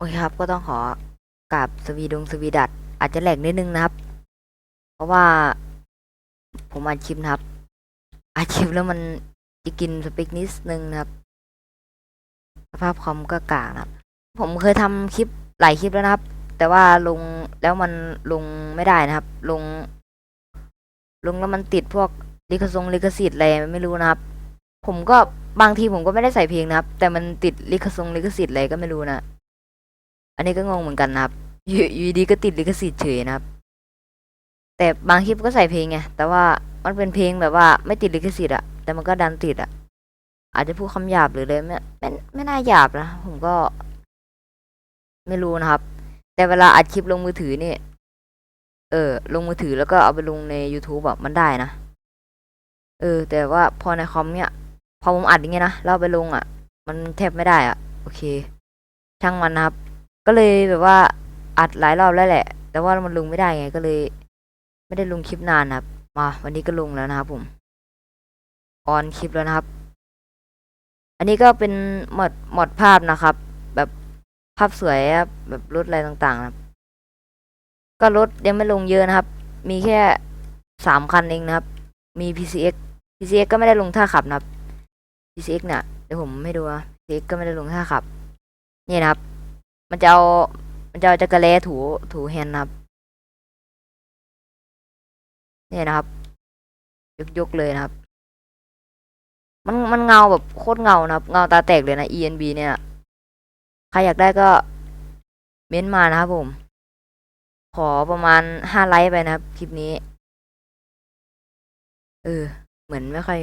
โอเคครับ ก็ต้องขอกราบสวีดงสวีดัตอาจจะแหลกนิดนึงนะครับ เพราะว่า ผมอัดคลิปนะครับอัดคลิปแล้วมันจะกินสเปคนิดนึงนะครับสภาพคอมก็กากนะครับ ผมเคยทำคลิปหลายคลิปแล้วนะครับ แต่ว่าลงแล้วมันลงไม่ได้นะครับ ลง ลงแล้วมันติดพวกลิขสงลิขสิทธิ์อะไรไม่รู้นะครับ ผมก็บางทีผมก็ไม่ได้ใส่เพลงนะครับ แต่มันติดลิขสงลิขสิทธิ์อะไรก็ไม่รู้นะ อันนี้ก็งงเหมือนกันนะครับอยู่ดีก็ติดลิขสิทธิ์เฉยนะครับ แต่บางคลิปก็ใส่เพลงไงแต่ว่ามันเป็นเพลงแบบว่าไม่ติดลิขสิทธิ์อะแต่มันก็ดันติดอะอาจจะพูดคำหยาบหรือเลยไม่ไม่ไม่น่าหยาบนะผมก็ ไม่รู้นะครับ แต่เวลาอัดคลิปลงมือถือนี่เออ ลงมือถือแล้วก็เอาไปลงใน YouTube อะมันได้นะเออ แต่ว่าพอในคอมเนี่ยพอผมอัดอย่างเงี้ยนะแล้วเอาไปลงอะมันแทบไม่ได้อะโอเค ช่างมันนะครับ ก็เลยแบบว่าอัดหลายรอบแล้วแหละ แต่ว่ามันลงไม่ได้ไงก็เลย ไม่ได้ลงคลิปนานนะครับ มา วันนี้ก็ลงแล้วนะครับผมออนคลิปแล้วนะครับ อันนี้ก็เป็นหมดหมดภาพนะครับ แบบภาพสวยครับแบบรถอะไรต่างๆนะครับ ก็รถยังไม่ลงเยอะนะครับ มีแค่สามคันเองนะครับ มี PCX PCX ก็ไม่ได้ลงท่าขับนะครับ PCX เนี่ยเดี๋ยวผมให้ดูนะ PCX ก็ไม่ได้ลงท่าขับ นี่นะครับ มันจะเอา มันจะเอาจักรแลถูถูแฮนด์นะครับนี่นะครับยกยกเลยนะครับ มันมันเงาแบบโคตรเงานะครับ เงาตาแตกเลยนะ ENB เนี่ยใครอยากได้ก็เม้นต์มานะครับผม ขอประมาณห้าไลค์ไปนะครับ คลิปนี้ เออ เหมือนไม่ค่อย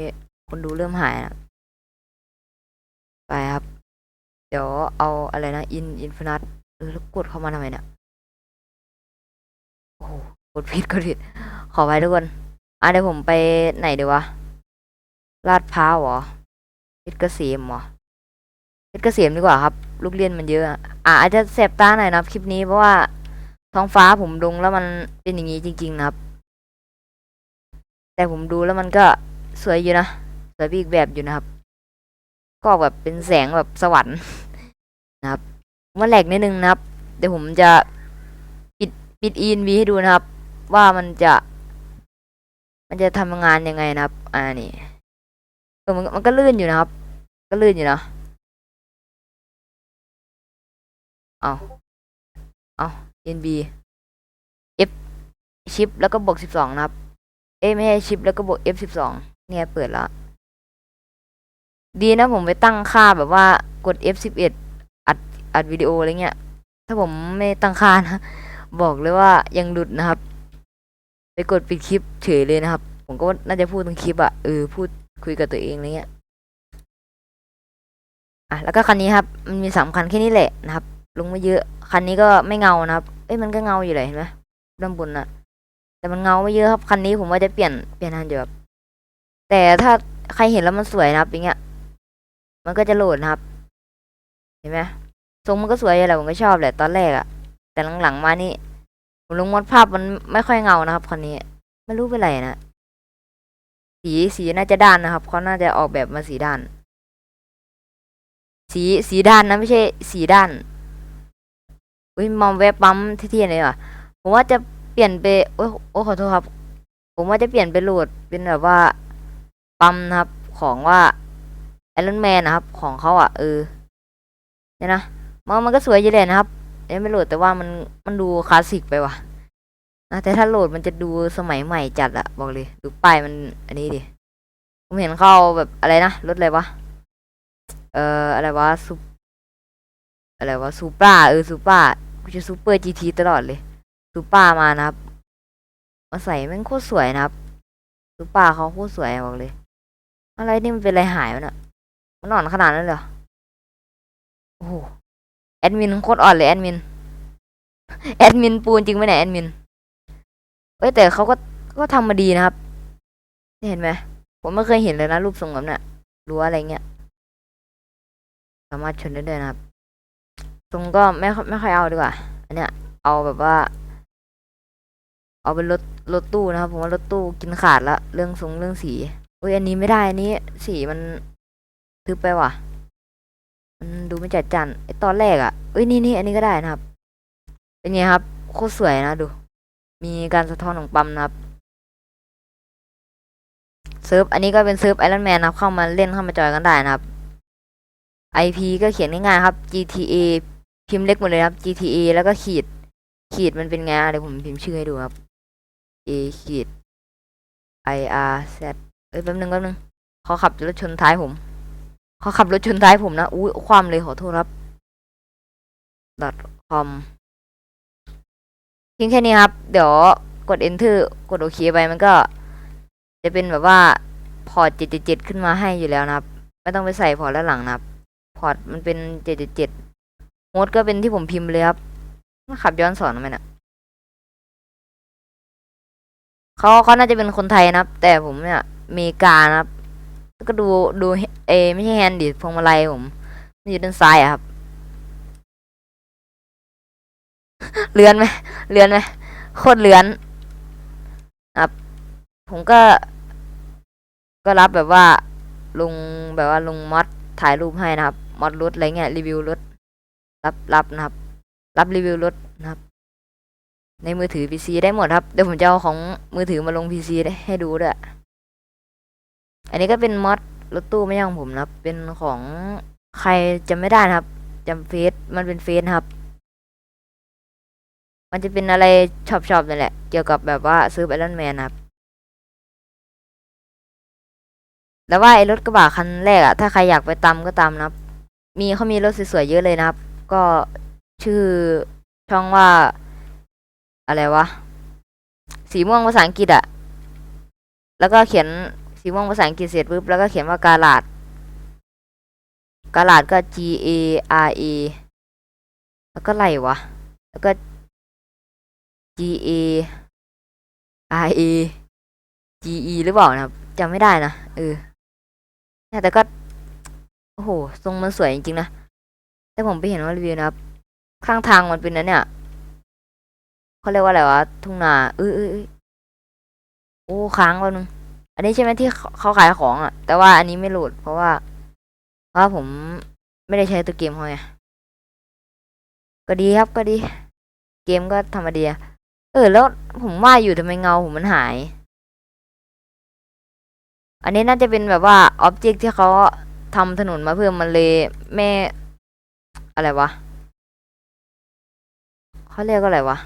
คนดูเริ่มหายนะไปครับ ดี๋ยวเอาอะไรนะอินอินฟินัทเออแล้วกดเข้ามาทำไมเนี่ยโอ้โหกดผิดกดผิด ขอไปทุกคนอะเดี๋ยวผมไปไหนดีวะลาดพร้าวเหรอเพชรเกษมเหรอเพชรเกษมดีกว่าครับ ลูกเรียนมันเยอะอะ อะอาจจะแสบตาหน่อยนะครับคลิปนี้เพราะว่าท้องฟ้าผมลงแล้วมันเป็นอย่างนี้จริง ๆ นะครับ แต่ผมดูแล้วมันก็สวยอยู่นะสวยไปอีกแบบอยู่นะครับ ก็แบบเป็นแสงแบบสวรรค์ นะครับมันแหลกนิดนึงนะครับ เดี๋ยวผมจะปิดปิดอีนวีให้ดูนะครับ ว่ามันจะ มันจะทำงานยังไงนะครับ อ่านี่เออมันมันก็ลื่นอยู่นะครับ ก็ลื่นอยู่นะเอาเอาเอ็นบีเอฟชิปแล้วก็บวกสิบสองนะครับ เอ้ไม่ใช่ชิปแล้วก็บวกเอฟสิบสองเนี่ยเปิดแล้วดีนะผมไปตั้งค่าแบบว่ากด F11 อัดวิดีโออะไรเงี้ย ถ้าผมไม่ตั้งค่านะ บอกเลยว่ายังหลุดนะครับ ไปกดปิดคลิปเฉยเลยนะครับ ผมก็น่าจะพูดตรงคลิปอะเออพูดคุยกับตัวเองอะไรเงี้ย อะแล้วก็คันนี้ครับ มันมีสามคันแค่นี้แหละนะครับ ลงไม่เยอะ คันนี้ก็ไม่เงานะครับ เอ้ยมันก็เงาอยู่เลยเห็นไหมด้านบนนะแต่มันเงาไม่เยอะครับ คันนี้ผมว่าจะเปลี่ยนเปลี่ยนทันอยู่ครับแต่ถ้าใครเห็นแล้วมันสวยนะครับอย่างเงี้ย มันก็จะโหลดนะครับ เห็นไหม ทรงมันก็สวยอยู่แหละผมก็ชอบแหละตอนแรกอะแต่หลังๆมานี่ผมลงมดภาพมันไม่ค่อยเงานะครับคนนี้ ไม่รู้เป็นไรนะสีสีน่าจะด้านนะครับเขาน่าจะออกแบบมาสีด้าน สีสีด้านนะไม่ใช่ สีด้านอุ้ยมองแวบปั๊มเท่ๆเลยว่ะผมว่าจะเปลี่ยนไปโอ้โอ้ขอโทษครับ ผมว่าจะเปลี่ยนไปโหลดเป็นแบบว่าปั๊มนะครับของว่าไอรอนแมนนะครับ ของเขาอะเออเนี่ยนะ มันมันก็สวยอยู่เลยนะครับเอ้ไม่โหลดแต่ว่ามันมันดูคลาสสิกไปว่ะนะแต่ถ้าโหลดมันจะดูสมัยใหม่จัดอะบอกเลย ดูป้ายมันอันนี้ดิผมเห็นเขาเอาแบบอะไรนะรถอะไรวะเอ่ออะไรวะซูอะไรวะซูปราเออซูปรากูจะซูเปอร์จีทีตลอดเลยซูปรามานะครับมาใส่แม่งโคตรสวยนะครับซูปราเขาโคตรสวยบอกเลย อะไรนี่มันเป็นอะไรหายวะเนี่ยมันอ่อนขนาดนั้นเลยเหรอโอ้โห ดมินโคตรอ่อนเลยแอดมิน แอดมินปูนจริงไหมเนี่ยแอดมิน เอ้ยแต่เขาก็ก็ทำมาดีนะครับ เห็นไหม ผมไม่เคยเห็นเลยนะรูปทรงแบบเนี้ยรั้วอะไรเงี้ย สามารถชนได้ด้วยนะครับทรงก็ไม่ไม่ค่อยเอาดีกว่า อันเนี้ย เอาแบบว่า เอาเป็นรถรถตู้นะครับ ผมว่ารถตู้กินขาดละเรื่องทรงเรื่องสีเอ้ยอันนี้ไม่ได้ อันนี้สีมันทึบไปว่ะ ดูไม่จัดจันไอตอนแรกอะเอ้ยนี่นี่อันนี้ก็ได้นะครับ เป็นไงครับ โคตรสวยนะดู มีการสะท้อนของปั๊มนะครับเซิร์ฟอันนี้ก็เป็นเซิร์ฟไอรอนแมนนะครับเข้ามาเล่นเข้ามาจอยกันได้นะครับ IP ก็เขียนง่ายๆครับ GTA พิมพ์เล็กหมดเลยครับ GTA แล้วก็ขีด ขีดมันเป็นไงเดี๋ยวผมพิมพ์ชื่อให้ดูครับ A ขีด I R Z เอ้ยแป๊บนึงแป๊บนึงเขาขับรถชนท้ายผม เขาขับรถชนท้ายผมนะ อุ้ยความเลยขอโทษครับ .com เพียงแค่นี้ครับ เดี๋ยวกด enter กดโอเคไปมันก็ จะเป็นแบบว่าพอร์ต777 ขึ้นมาให้อยู่แล้วนะครับ ไม่ต้องไปใส่พอร์ตด้านหลังนะครับ พอร์ตมันเป็น 777โฮสต์ก็เป็นที่ผมพิมพ์เลยครับมันขับย้อนสอนทำไมเนะเขาเขาน่าจะเป็นคนไทยนะครับ แต่ผมเนี่ยอเมริกานะครับ ก็ดูดูเอไม่ใช่แฮนด์ดิพวงมาลัยผมมันอยู่ด้านซ้ายอะครับ เลือนไหมเลือนไหมโคตรเลือนครับ ผมก็ ก็รับแบบว่าลุงแบบว่าลุงมอดถ่ายรูปให้นะครับมอดรถอะไรเงี้ยรีวิวรถรับรับนะครับ รับรีวิวรถนะครับ ในมือถือ PC ได้หมดครับเดี๋ยวผมจะเอาของมือถือมาลง PC ได้ให้ดูด้วย อันนี้ก็เป็นมอดรถตู้ไม่ใช่ของผมนะครับ เป็นของใครจำไม่ได้นะครับจำเฟซมันเป็นเฟซครับ มันจะเป็นอะไรชอบชอบนั่นแหละ เกี่ยวกับแบบว่าซื้อไอรอนแมนครับแล้วว่าไอ้รถกระบะคันแรกอะถ้าใครอยากไปตามก็ตามนะครับ มีเขามีรถสวยๆเยอะเลยนะครับ ก็ชื่อช่องว่า อะไรวะ สีม่วงภาษาอังกฤษอะแล้วก็เขียน สีม่วงภาษาอังกฤษเสร็จปุ๊บแล้วก็เขียนว่ากาลาดกาลาดก็ G A R A แล้วก็ไรวะ แล้วก็ G A R A G E หรือเปล่านะครับจำไม่ได้นะเออเนี่ยแต่ก็ โอ้โห ทรงมันสวยจริงๆนะ แต่ผมไปเห็นว่ารีวิวนะครับ ข้างทางมันเป็นนั้นเนี่ยเขาเรียกว่าอะไรวะ ทุ่งนาเออเออโอ้ค้างแป๊บนึง อันนี้ใช่ไหมที่เขาขายของอะ แต่ว่าอันนี้ไม่โหลด เพราะว่า เพราะว่าผมไม่ได้ใช้ตัวเกมเขาไงก็ดีครับก็ดี เกมก็ธรรมดาเออ แล้วผมว่าอยู่ทำไมเงาผมมันหาย อันนี้น่าจะเป็นแบบว่าอ็อบเจกต์ที่เขาทำถนนมาเพิ่มมันเลยแม่ อะไรวะเขาเรียกว่าอะไรวะ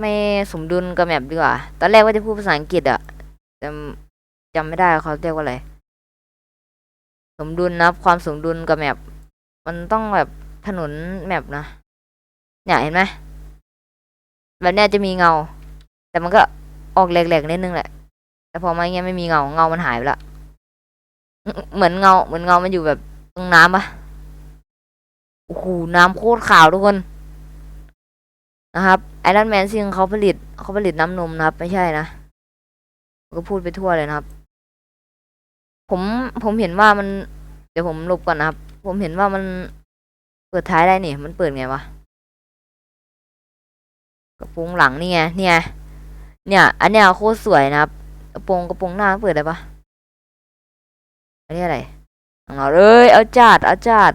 ไม่สมดุลกับแมปดีกว่า ตอนแรกว่าจะพูดภาษาอังกฤษอะแต่จำไม่ได้เขาเรียกว่าอะไร สมดุลนะความสมดุลกับแมปมันต้องแบบถนนแมปนะ เนี่ยเห็นไหมแบบเนี้ยจะมีเงา แต่มันก็ออกแหลกๆนิดนึงแหละ แต่พอมาเงี้ยไม่มีเงา เงามันหายไปละ เหมือนเงา เหมือนเงา มันอยู่แบบตรงน้ำปะโอ้โห น้ำโคตรขาวทุกคน นะครับไอรอนแมนซิงเขาผลิตเขาผลิตน้ำนมนะครับ ไม่ใช่นะก็พูดไปทั่วเลยนะครับ ผมผมเห็นว่ามัน เดี๋ยวผมลบก่อนนะครับ ผมเห็นว่ามันเปิดท้ายได้นี่มันเปิดไงวะกระโปรงหลังนี่ไงเนี่ย เนี่ย อันเนี้ยโคตรสวยนะครับกระโปรงกระโปรงหน้าเปิดได้ปะอันนี้อะไรของเราเอ้ยเอาจัดเอาจัด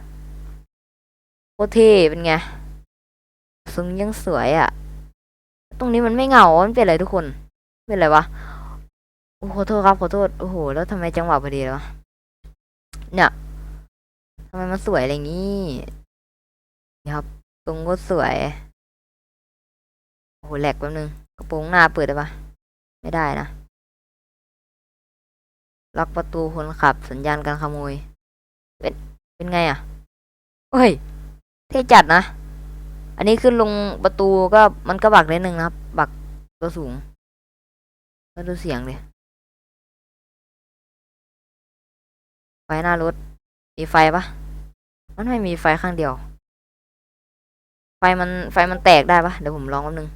โคตรเท่เป็นไง ทรงยังสวยอะ่ะ ตรงนี้มันไม่เหงา มันเป็นอะไรทุกคน เป็นอะไรวะ โอ้ขอโทษครับขอโทษ โอ้โห แล้วทำไมจังหวะพอดีเลยวะ เนี่ยทำไมมันสวยอะไรอย่างงี้นี่ครับ ตรงก็สวย โอ้โหแหลกแป๊บนึง กระโปรงหน้าเปิดได้ปะไม่ได้นะ ล็อกประตูคนขับ สัญญาณการขโมย เป็น เป็นไงอะเฮ้ย เท่จัดนะ อันนี้ขึ้นลงประตูก็มันก็บักนิดนึงนะครับ บักตัวสูงแล้วดูเสียงเลยไฟหน้ารถ มีไฟปะมันไม่มีไฟข้างเดียว ไฟมันไฟมันแตกได้ปะเดี๋ยวผมลองแป๊บนึง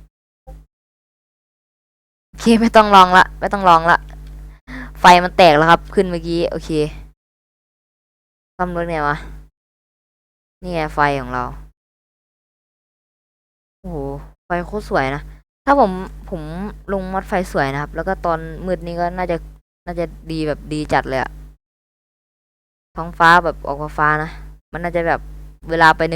โอเคไม่ต้องลองละ ไม่ต้องลองละไฟมันแตกแล้วครับ ขึ้นเมื่อกี้ โอเคซ่อมรถไงวะ นี่ไงไฟของเรา โอ้โหไฟโคตรสวยนะ ถ้าผมผมลงมอดไฟสวยนะครับ แล้วก็ตอนมืดนี้ก็น่าจะน่าจะดีแบบดีจัดเลยอะท้องฟ้าแบบออกฟ้านะ มันน่าจะแบบเวลาไปน